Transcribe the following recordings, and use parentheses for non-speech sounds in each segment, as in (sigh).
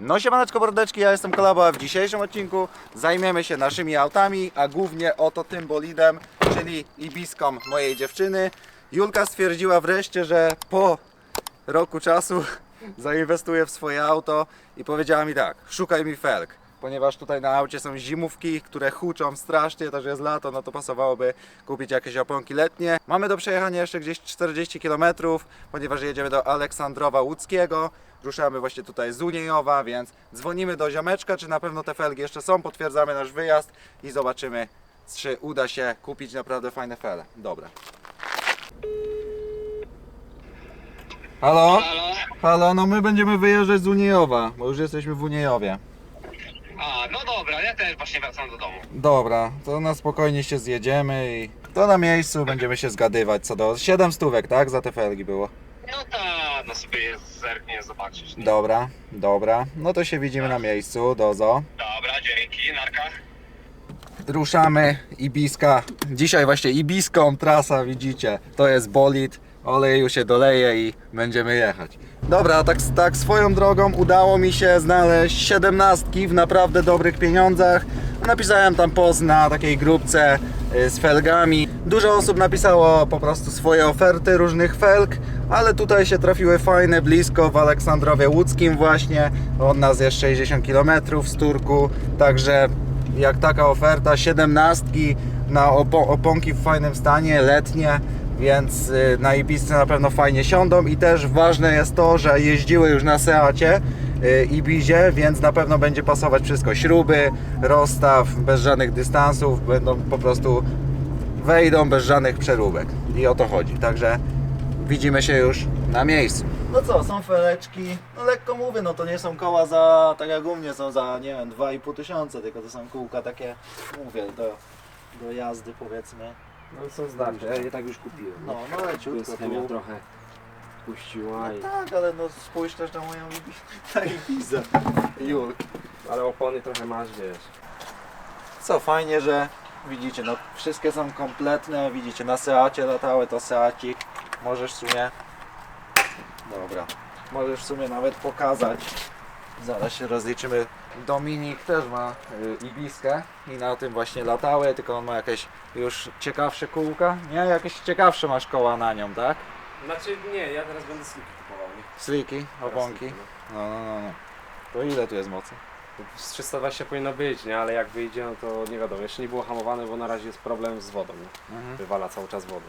No siemaneczko bordeczki, ja jestem Kolaba, w dzisiejszym odcinku zajmiemy się naszymi autami, a głównie oto tym bolidem, czyli Ibiską mojej dziewczyny. Julka stwierdziła wreszcie, że po roku czasu (laughs) zainwestuje w swoje auto i powiedziała mi tak, szukaj mi felg. Ponieważ tutaj na aucie są zimówki, które huczą strasznie, też jest lato, no to pasowałoby kupić jakieś oponki letnie. Mamy do przejechania jeszcze gdzieś 40 km, ponieważ jedziemy do Aleksandrowa Łódzkiego. Ruszamy właśnie tutaj z Uniejowa, więc dzwonimy do ziomeczka, czy na pewno te felgi jeszcze są, potwierdzamy nasz wyjazd i zobaczymy, czy uda się kupić naprawdę fajne fele. Dobra. Halo? Halo? Halo, no my będziemy wyjeżdżać z Uniejowa, bo już jesteśmy w Uniejowie. A, no dobra, ja też właśnie wracam do domu. Dobra, to na spokojnie się zjedziemy i to na miejscu będziemy się zgadywać co do... 7 stówek, tak? Za te felgi było. No tak, no sobie je zerknie zobaczyć. Dobra, dobra. No to się widzimy na miejscu, dozo. Dobra, dzięki, narka. Ruszamy, Ibiska. Dzisiaj właśnie Ibiską trasa, widzicie. To jest bolid, oleju się doleje i będziemy jechać. Dobra, tak, tak swoją drogą udało mi się znaleźć siedemnastki w naprawdę dobrych pieniądzach. Napisałem tam post na takiej grupce y, z felgami. Dużo osób napisało po prostu swoje oferty różnych felg, ale tutaj się trafiły fajne blisko w Aleksandrowie Łódzkim właśnie. Od nas jest 60 km z Turku, także jak taka oferta, 17 na opo- oponki w fajnym stanie, letnie, więc y, na Ibisce na pewno fajnie siądą i też ważne jest to, że jeździły już na Seacie y, Ibizie, więc na pewno będzie pasować wszystko, śruby, rozstaw, bez żadnych dystansów, będą po prostu wejdą bez żadnych przeróbek i o to chodzi, także widzimy się już na miejscu. No co, są feleczki, no lekko mówię, no to nie są koła za, tak jak u mnie są za, nie wiem, 2,5 tysiąca, tylko to są kółka takie, mówię, do, do jazdy powiedzmy. No są zdarcze, ja je tak już kupiłem. No, no leciutko chemia tu. trochę puściła, i... No tak, ale no spójrz też na moją na Ibizę. Julk. ale opony trochę masz, wiesz. Co fajnie, że widzicie, no wszystkie są kompletne, widzicie, na Seacie latały, to Seacik. Możesz w sumie, dobra, możesz w sumie nawet pokazać. Zaraz się rozliczymy. Dominik też ma y, Ibiskę i na tym właśnie latały, tylko on ma jakieś już ciekawsze kółka. Nie, jakieś ciekawsze masz koła na nią, tak? Znaczy nie, ja teraz będę sliki kupował, nie? Sliki, oponki. Sliki, No, no, no, no. To ile tu jest mocy? no. Z 320 powinno być, nie? Ale jak wyjdzie, no to nie wiadomo. Jeszcze nie było hamowane, bo na razie jest problem z wodą, nie? Mhm. Wywala cały czas wodę.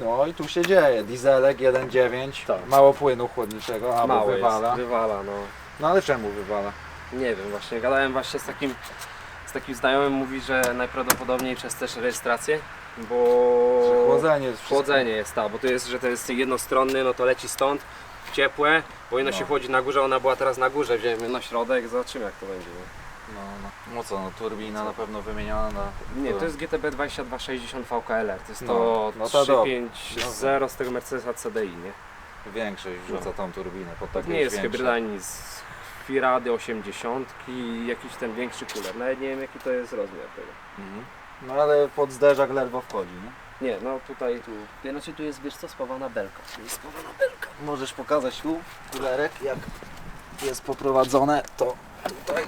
No i tu się dzieje. Dieselek 1.9, Tak. mało płynu chłodniczego, albo Mało wywala. wywala, no. No ale czemu wywala? Nie wiem, właśnie gadałem właśnie z takim, z takim znajomym, mówi, że najprawdopodobniej przez też rejestrację, bo... Że chłodzenie jest wszystko. Chłodzenie jest, tak, bo to jest, że to jest jednostronny, no to leci stąd, ciepłe, powinno No. się chłodzić na górze, ona była teraz na górze, wziąłem ją na środek, zobaczymy jak to będzie. Nie? No, no. no co, no turbina na pewno wymieniona na... Nie, to jest GTB 2260 VKLR, to jest No, to no to dobra. 350 z tego Mercedesa CDI, nie? Większość wrzuca No. tą turbinę pod To takie nie jest większe. hybryda nic. Firady 80 i jakiś ten większy kuler, nawet nie wiem jaki to jest rozmiar tego. Mhm. No ale pod zderzak ledwo wchodzi, nie? Nie, no tutaj tu. Znaczy tu jest wiesz co, spawana belka. Tu jest spawana belka. Możesz pokazać tu kulerek, jak jest poprowadzone, to tutaj...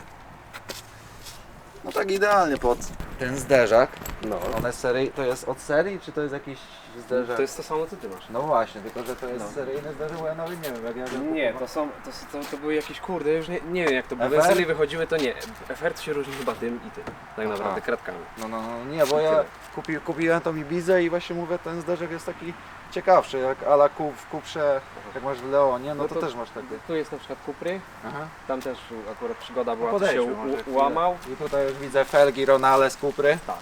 No tak idealnie pod ten zderzak. No. One serii, to jest od serii, czy to jest jakiś zderzak? To jest to samo co ty masz. No właśnie, tylko że to jest No. seryjne zderzak, bo ja nawet nie wiem jak ja go Nie, kupowałem. to są, to, s- to, to były jakieś kurde, już nie, nie wiem jak to były. FR? Benzyny wychodziły to nie. FR to się różni chyba tym i tym. Tak naprawdę kratkami. No, no, no, nie, bo ja tyle. kupi, kupiłem tą Ibizę i właśnie mówię, ten zderzak jest taki ciekawszy, jak ala ku, w Kuprze, jak masz w Leonie, no, No to, to- też masz takie. Tu jest na przykład Kupry, Aha. tam też akurat przygoda była, No to się podejdźmy może u, chwilę. ułamał. I tutaj już widzę felgi Ronale z Kupry. Tak.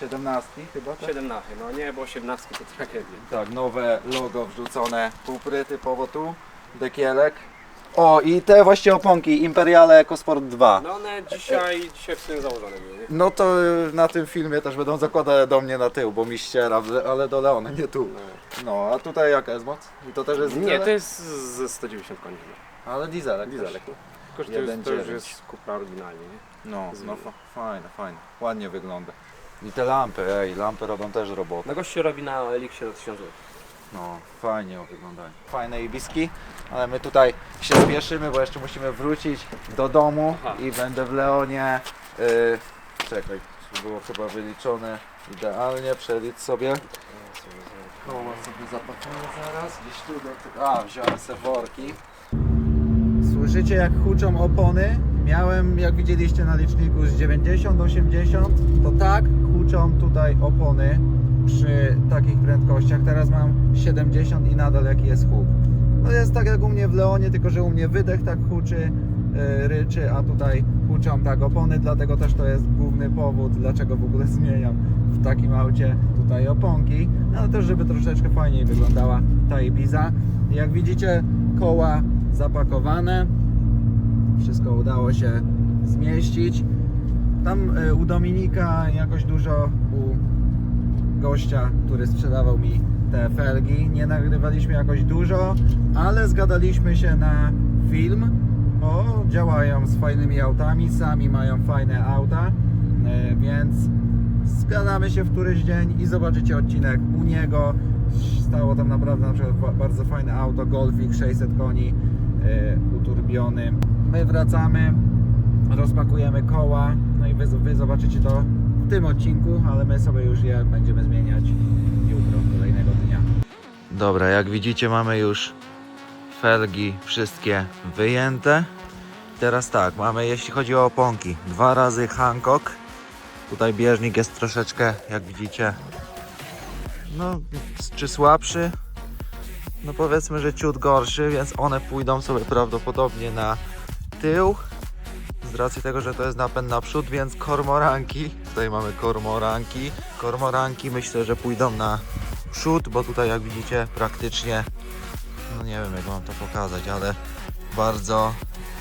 17 chyba, tak? 17, no nie, bo 18 to tragedia. Tak, nowe logo wrzucone Kupry typowo tu, dekielek. O i te właśnie oponki Imperiale EcoSport 2. No one dzisiaj, dzisiaj w sumie założone były, nie? No to y, na tym filmie też będą zakładane do mnie na tył, bo mi ściera, ale do Leona, nie tu. No, a tutaj jaka jest moc? I to też jest Nie, dieselek? to jest ze 190 koni. Ale dieselek. Dieselek, też. no. Tylko, że to, jest, to już 1,9. jest Cupra oryginalnie, nie? No, no fa- fajne, fajne. Ładnie wygląda. I te lampy, ej, lampy robią też robotę. No gościu robi na Elixie za 1000 zł. No, fajnie wyglądają. Fajne ibiski. ale my tutaj się spieszymy, bo jeszcze musimy wrócić do domu Aha. i będę w Leonie. Yy, czekaj, było chyba wyliczone idealnie, przelicz sobie. Koło sobie zapakuję zaraz, gdzieś tu do tego. A, wziąłem se worki. Słyszycie jak huczą opony? Miałem, jak widzieliście na liczniku, z 90-80, to tak huczą tutaj opony przy takich prędkościach. Teraz mam 70 i nadal jaki jest huk. No jest tak jak u mnie w Leonie, tylko że u mnie wydech tak huczy, yy, ryczy, a tutaj huczą tak opony, dlatego też to jest główny powód, dlaczego w ogóle (laughs) zmieniam w takim aucie tutaj oponki. No ale też, żeby troszeczkę fajniej wyglądała ta Ibiza. Jak widzicie, koła zapakowane, wszystko udało się zmieścić. Tam y, u Dominika jakoś dużo u gościa, który sprzedawał mi te felgi. Nie nagrywaliśmy jakoś dużo, ale zgadaliśmy się na film, bo działają z fajnymi autami, sami mają fajne auta, y, więc zgadamy się w któryś dzień i zobaczycie odcinek u niego. Stało tam naprawdę na przykład ba- bardzo fajne auto, Golfik 600 koni, y, uturbiony. My wracamy, rozpakujemy koła, wy, wy zobaczycie to w tym odcinku, ale my sobie już je będziemy zmieniać jutro, kolejnego dnia. Dobra, jak widzicie mamy już felgi wszystkie wyjęte. Teraz tak, mamy jeśli chodzi o oponki, dwa razy Hancock. Tutaj bieżnik jest troszeczkę, jak widzicie, no czy słabszy, no powiedzmy, że ciut gorszy, więc one pójdą sobie prawdopodobnie na tył z racji tego, że to jest napęd naprzód, więc kormoranki, tutaj mamy kormoranki, kormoranki myślę, że pójdą na przód, bo tutaj jak widzicie praktycznie, no nie wiem jak mam to pokazać, ale bardzo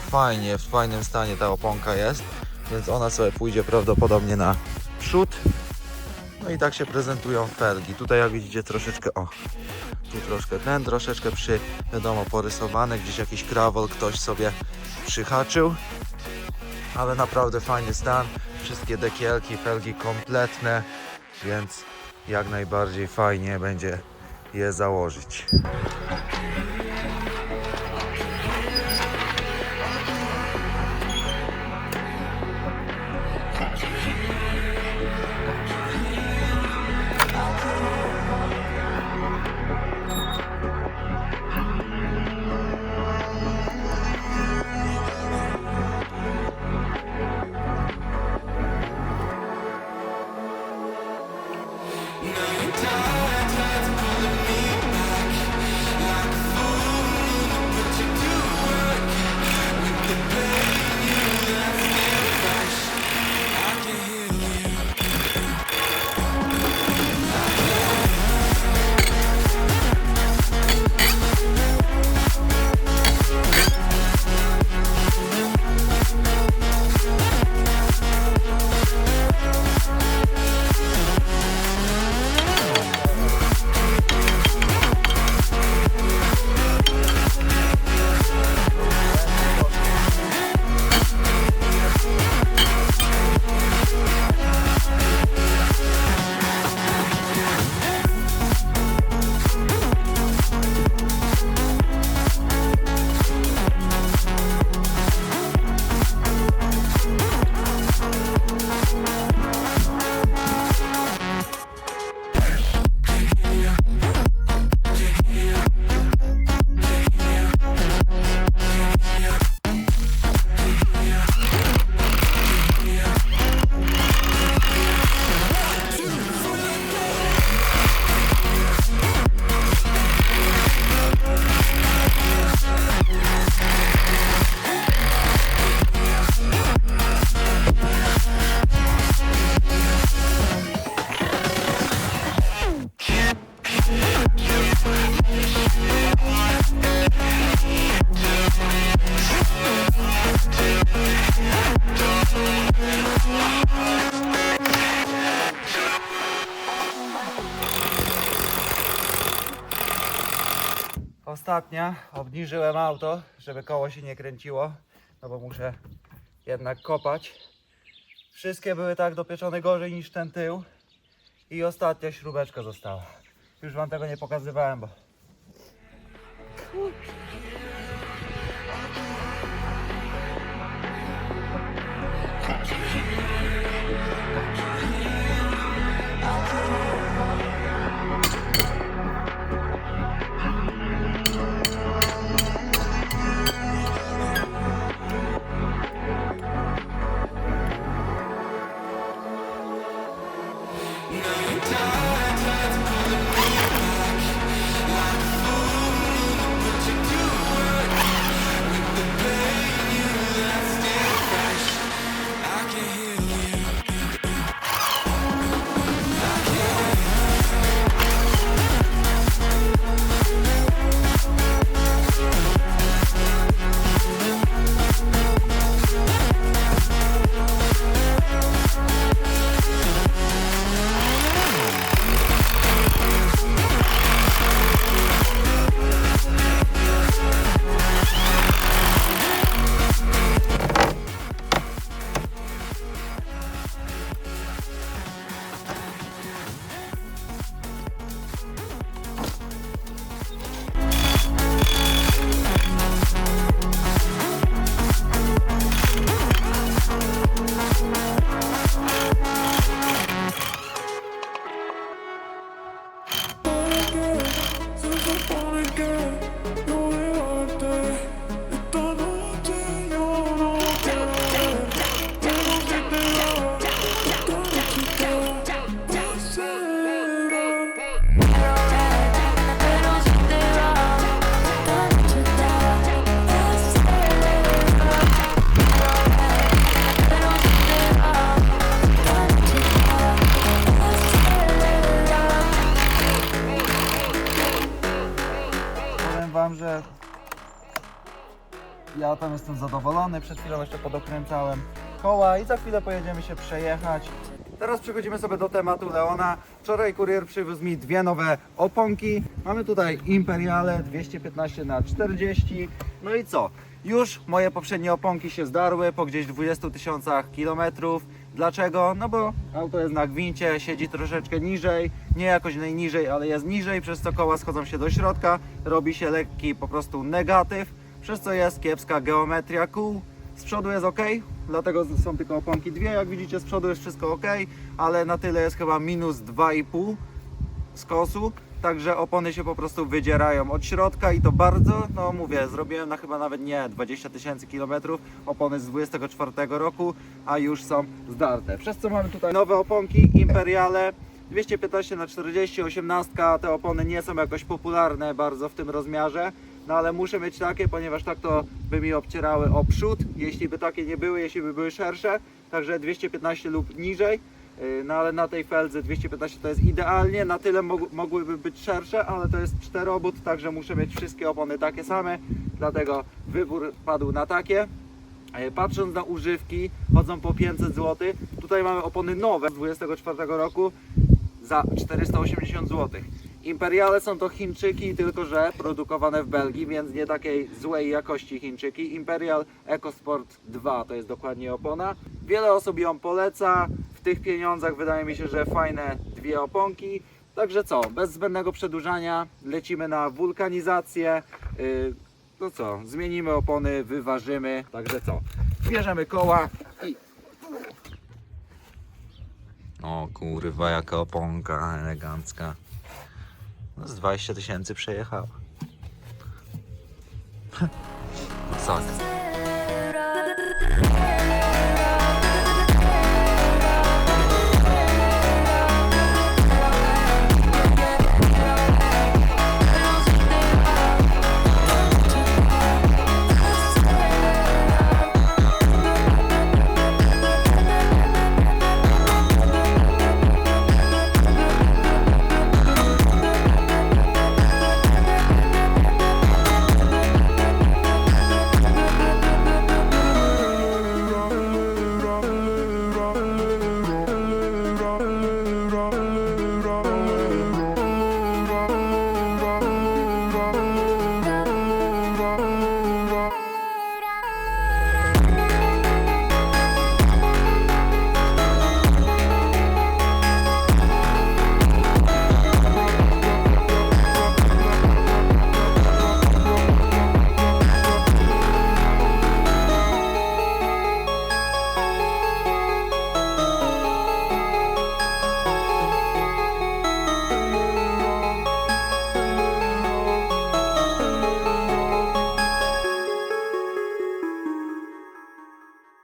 fajnie, w fajnym stanie ta oponka jest, więc ona sobie pójdzie prawdopodobnie na przód. No i tak się prezentują felgi. Tutaj jak widzicie troszeczkę, o, tu troszkę ten, troszeczkę przy, wiadomo, porysowane, gdzieś jakiś krawol ktoś sobie przyhaczył. Ale naprawdę fajny stan, wszystkie dekielki, felgi kompletne, więc jak najbardziej fajnie będzie je założyć. Ostatnia, obniżyłem auto, żeby koło się nie kręciło, no bo muszę jednak kopać. Wszystkie były tak dopieczone gorzej niż ten tył i ostatnia śrubeczka została. Już wam tego nie pokazywałem, bo wam, że ja tam jestem zadowolony. Przed chwilą jeszcze podokręcałem koła i za chwilę pojedziemy się przejechać. Teraz przechodzimy sobie do tematu Leona. Wczoraj kurier przywiózł mi dwie nowe oponki. Mamy tutaj Imperiale 215 na 40 No i co? Już moje poprzednie oponki się zdarły po gdzieś 20 tysiącach kilometrów. Dlaczego? No bo auto jest na gwincie, siedzi troszeczkę niżej, nie jakoś najniżej, ale jest niżej, przez co koła schodzą się do środka, robi się lekki po prostu negatyw, przez co jest kiepska geometria kół. Z przodu jest ok, dlatego są tylko oponki dwie, jak widzicie z przodu jest wszystko ok, ale na tyle jest chyba minus 2,5 skosu, także opony się po prostu wydzierają od środka i to bardzo, no mówię, zrobiłem na chyba nawet nie 20 tysięcy kilometrów, opony z 24 roku, a już są zdarte. Przez co mamy tutaj nowe oponki Imperiale 215 na 40 18 te opony nie są jakoś popularne bardzo w tym rozmiarze, no ale muszę mieć takie, ponieważ tak to by mi obcierały o przód, jeśli by takie nie były, jeśli by były szersze, także 215 lub niżej. Yy, No ale na tej feldze 215 to jest idealnie, na tyle mog- mogłyby być szersze, ale to jest czterobót, także muszę mieć wszystkie opony takie same, dlatego wybór padł na takie. E, Patrząc na używki, chodzą po 500 zł. Tutaj mamy opony nowe z 24 roku za 480 zł. Imperiale są to Chińczyki, tylko że produkowane w Belgii, więc nie takiej złej jakości Chińczyki. Imperial EcoSport 2 to jest dokładnie opona. Wiele osób ją poleca. Tych pieniądzach wydaje mi się, że fajne dwie oponki. Także co, bez zbędnego przedłużania lecimy na wulkanizację. Yy, no co, zmienimy opony, wyważymy. Także co, bierzemy koła i O kurwa, jaka oponka elegancka. No z 20 tysięcy przejechała. (laughs) Masakra.